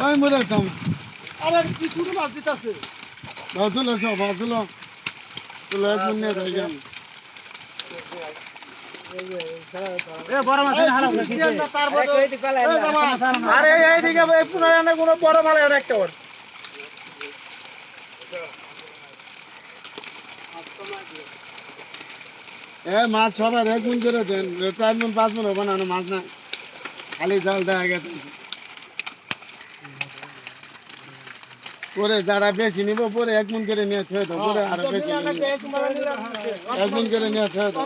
ওই মরে আরে কি মাছ দিতেছে? বাজুল সব বাজুল। তুলে এক মিনিট গেল আরে এইদিকে পুনরায় কোনো বড় মালে একটা ওর এ মাছ সবার এক করে দেন। চার পাঁচ মিনিট হবে না না মাছ না খালি জল দেওয়া গেছে। পরে যারা বেশি নিব পরে এক মিনিট করে নিয়ে থয়ে দাও পরে আরও বেশি নিব। এক মিনিট করে নিয়ে থয়ে দাও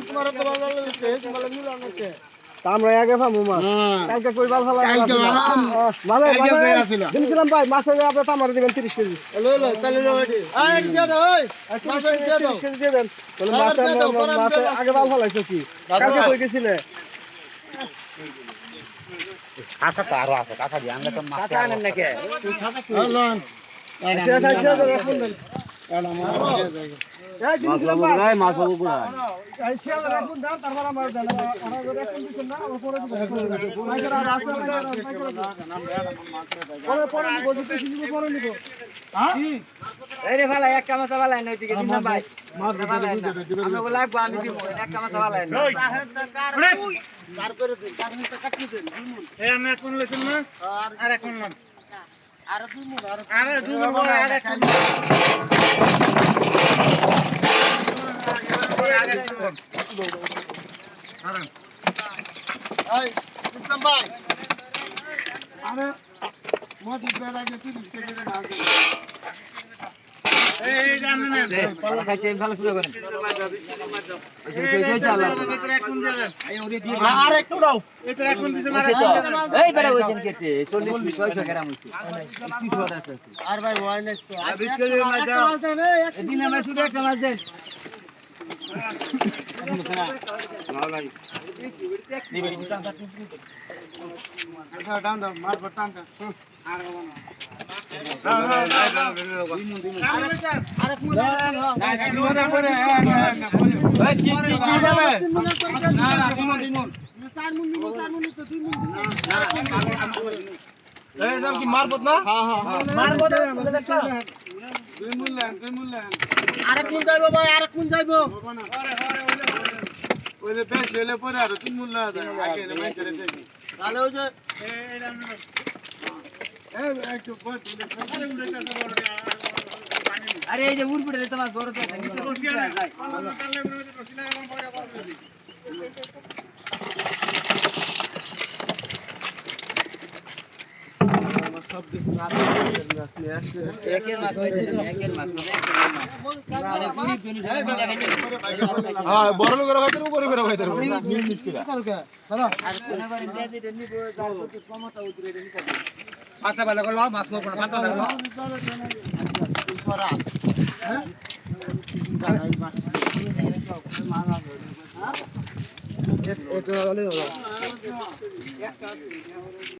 আমরা আগে পাবো মাছ হ্যাঁ। কালকে কই বাল ফালা কালকে বাল- মালে কালকে মালে পেয়েছিল। দিয়েছিলাম ভাই মাছে আপনি তামারে দিবেন 30 কেজি। লো লো তাহলে লো এটি আই দিয়ে দাও ওই মাছ দিয়ে দাও 30 কেজি দিবেন তাহলে মাছে আগে বাল ফালাইছো কি কালকে কই গেছিলে আনেন নাকি আচ্ছা আচ্ছা আমার আমার আমার আর আছে পরে পরে নিব যদি কিছু পরে নিব এই রে ভাই এক কামাচা ভালাই নই দিকে দিন ভাই মাছ ভালাই না বুঝে দিবে আমরা আমি এখন লেছেন না আর এখন না আর দুই আর দুই মোদি বেড়া যে আর একটু দাও এটা এখন দিছে না এই বেড়া ওইজন কেটে 40 600 গ্রাম হইছে 21 আছে আর ভাই ওয়াই নেক্সট তো আর একটা মাছ দেন, এই এক এদিন আমরা শুধু একটা মাছ দেন ডাউন দাও মার বটান দাও আর আরে কোন না মারবত আরেক মুঠ যাইবো ভাই, আরেক মুঠ যাইবো। ওই যে বেশ এলে পরে আর তিন মূল্য আছে আগে না মাই ছেড়ে দেবি তাহলে ওই যে আরে উড়ে এই যে উড়পুটে তোমার বড় তো সব কিছু একের মাছ হইছে একের মাছ মানে একের মাছ মানে পুরি দুনি সব মিলে খাইতে হ্যাঁ বড় লোকের খাইতে করে করে খাইতে নির্মিত করে কালকে, দাঁড়া। আর কোন করে দিয়ে দিতে নিব তার প্রতি ক্ষমতা উতরে দিতে নিতে মাথা ভালো করল মাছ মাছ মাথা ভালো এটা হলে হলো।